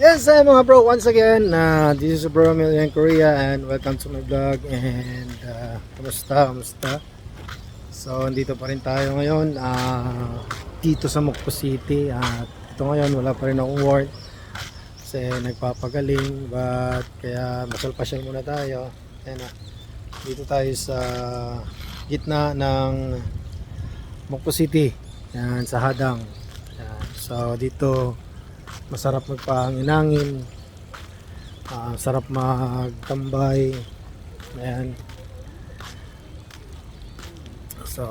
Yes, hi mga bro, once again, uh, this is Bro Million Korea and welcome to my vlog and uh, kamusta, kamusta? So, andito pa rin tayo ngayon uh, dito sa Mokpo City at ito ngayon wala pa rin akong work kasi nagpapagaling but kaya masalpasyal muna tayo Ayan na, dito tayo sa gitna ng Mokpo City yan, sa Hadang yan. so dito masarap magpahanginangin. Ah sarap magtambay. Ayan. So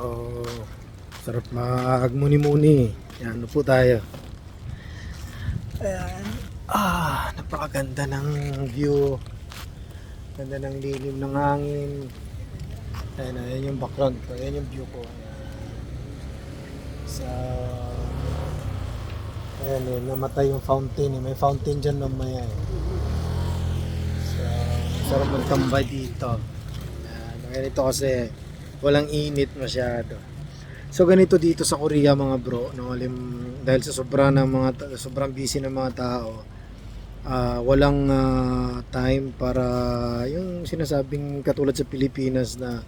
sarap magmuni-muni. Ayan upo tayo. Ayan. Ah napakaganda ng view. Ganda ng lilim ng hangin. Ayan ayan yung background ayan yung view ko. Ayan. so Ayan eh, namatay yung fountain eh. May fountain dyan mamaya eh. So, sarap magtambay dito. Ayan, ganito kasi walang init masyado. So ganito dito sa Korea mga bro, no, lim, dahil sa sobra ng mga sobrang busy ng mga tao, ah, walang ah, time para yung sinasabing katulad sa Pilipinas na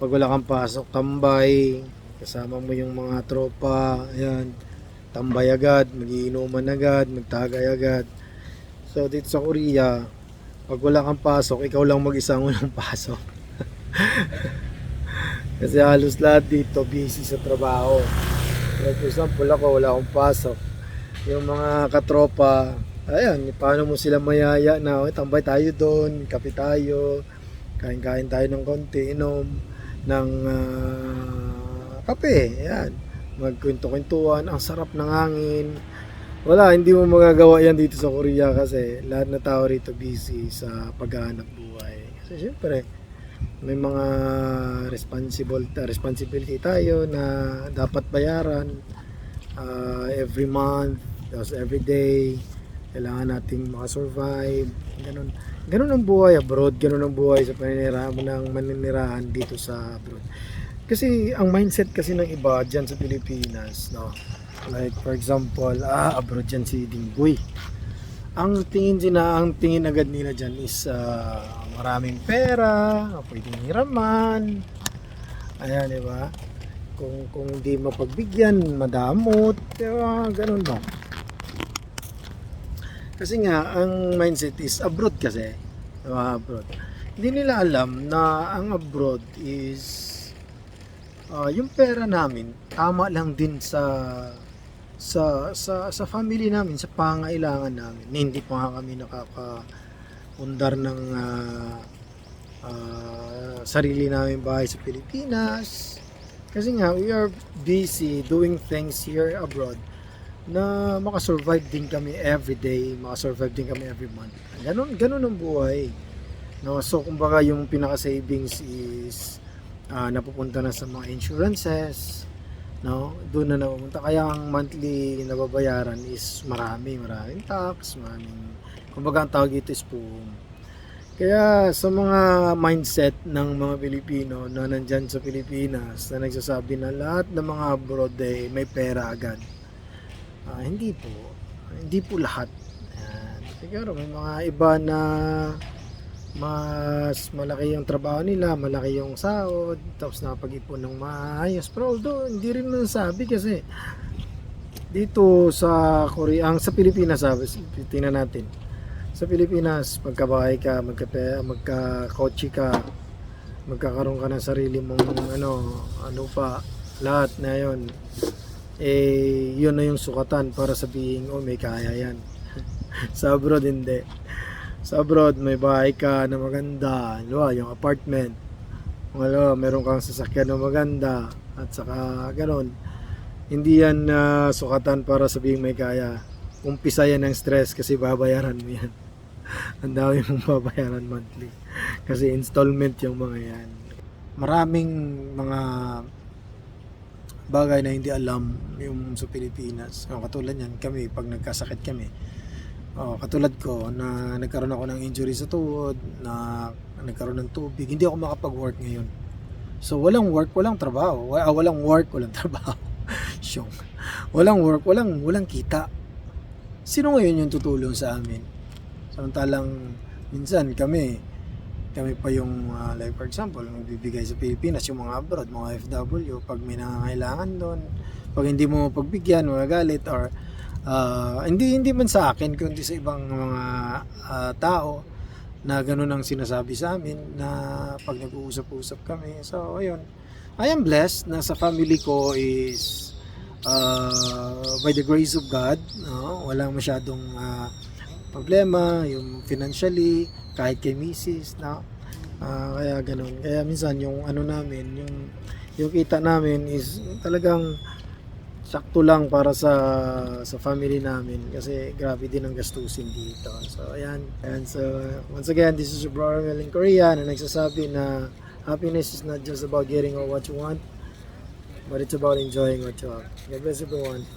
pag wala kang pasok, tambay, kasama mo yung mga tropa, ayan, tambay agad, magiinuman agad, magtagay agad. So dito sa Korea, pag wala kang pasok, ikaw lang mag-isa ang pasok. Kasi halos lahat dito busy sa trabaho. Like for example, ako wala akong pasok. Yung mga katropa, ayan, paano mo sila mayaya na, "Oy, tambay tayo doon, kape tayo, kain-kain tayo ng konti, inom ng ah, kape, ayan magkwento-kwentuhan, ang sarap ng hangin. Wala, hindi mo magagawa yan dito sa Korea kasi lahat na tao rito busy sa paghahanap buhay. Kasi syempre, may mga responsible responsibility tayo na dapat bayaran ah, every month, tapos every day. Kailangan nating makasurvive. Ganun. Ganun ang buhay abroad. Ganun ang buhay sa paninirahan mo ng maninirahan dito sa abroad. Kasi ang mindset kasi ng iba dyan sa Pilipinas, no? Like for example, ah, abroad dyan si Dinggoy. Ang tingin sila, ang tingin agad nila dyan is ah, maraming pera, pwedeng hiraman. Ayan, di ba? Kung, kung di mapagbigyan, madamot, di ba? Ganun ba? Kasi nga, ang mindset is abroad kasi. Di ba? Abroad. Hindi nila alam na ang abroad is Ah, yung pera namin tama lang din sa sa sa sa family namin, sa pangailangan namin. Hindi pa nga kami nakakaundar ng ah, ah, sarili namin bahay sa Pilipinas. Kasi nga, we are busy doing things here abroad na makasurvive din kami every day, makasurvive din kami every month. Ganon, ganon ang buhay. No, so kumbaga yung pinaka savings is ah, napupunta na sa mga insurances no? Doon na napupunta. Kaya ang monthly na babayaran is marami maraming tax maraming kumbaga ang tawag ito is PUM kaya sa mga mindset ng mga Pilipino na nandyan sa Pilipinas na nagsasabi na lahat ng mga abroad eh, may pera agad. Ah, hindi po. Hindi po lahat. Yan. siguro may mga iba na mas malaki yung trabaho nila, malaki yung sahod, tapos nakapag-ipon ng maayos. Pero although, hindi rin masasabi kasi dito sa Korea, ang sa Pilipinas, sabi, tingnan natin. Sa Pilipinas, magkabahay ka, magka, magka-kotse ka, magkakaroon ka ng sarili mong ano, ano pa, lahat na yon eh, yun na yung sukatan para sabihin, oh, may kaya yan. sa abroad, hindi sa abroad may bahay ka na maganda, diba? yung apartment. Ano, meron kang sasakyan na maganda at saka ganon. Hindi yan na sukatan para sabihin may kaya. Umpisa yan ng stress kasi babayaran mo yan. Ang dami mong babayaran monthly. Kasi installment yung mga yan. Maraming mga bagay na hindi alam yung sa Pilipinas. Katulad yan, kami, pag nagkasakit kami, Oh, katulad ko na nagkaroon ako ng injury sa tuhod, na nagkaroon ng tubig, hindi ako makapag-work ngayon. So walang work, walang trabaho. Wa- ah, walang work, walang trabaho. Syong. Walang work, walang walang kita. sino ngayon yung tutulong sa amin? Samantalang minsan kami, kami pa yung, ah, like for example, magbibigay sa Pilipinas, yung mga abroad, mga FW, pag may nangangailangan doon, pag hindi mo pagbigyan, magagalit, or ah, hindi hindi man sa akin, kundi sa ibang mga ah, tao, na ganun ang sinasabi sa amin na pag nag-uusap-usap kami. So, ayun. I am blessed na sa family ko is uh, by the grace of God, no? walang masyadong ah, problema, yung financially, kahit kay misis, no? Ah, kaya ganun. Kaya minsan yung ano namin, yung yung kita namin is talagang sakto lang para sa sa family namin kasi grabe din ang gastusin dito. So ayan. And so once again, this is your brother Mel in Korea na nagsasabi na happiness is not just about getting what you want, but it's about enjoying what you have. God bless everyone.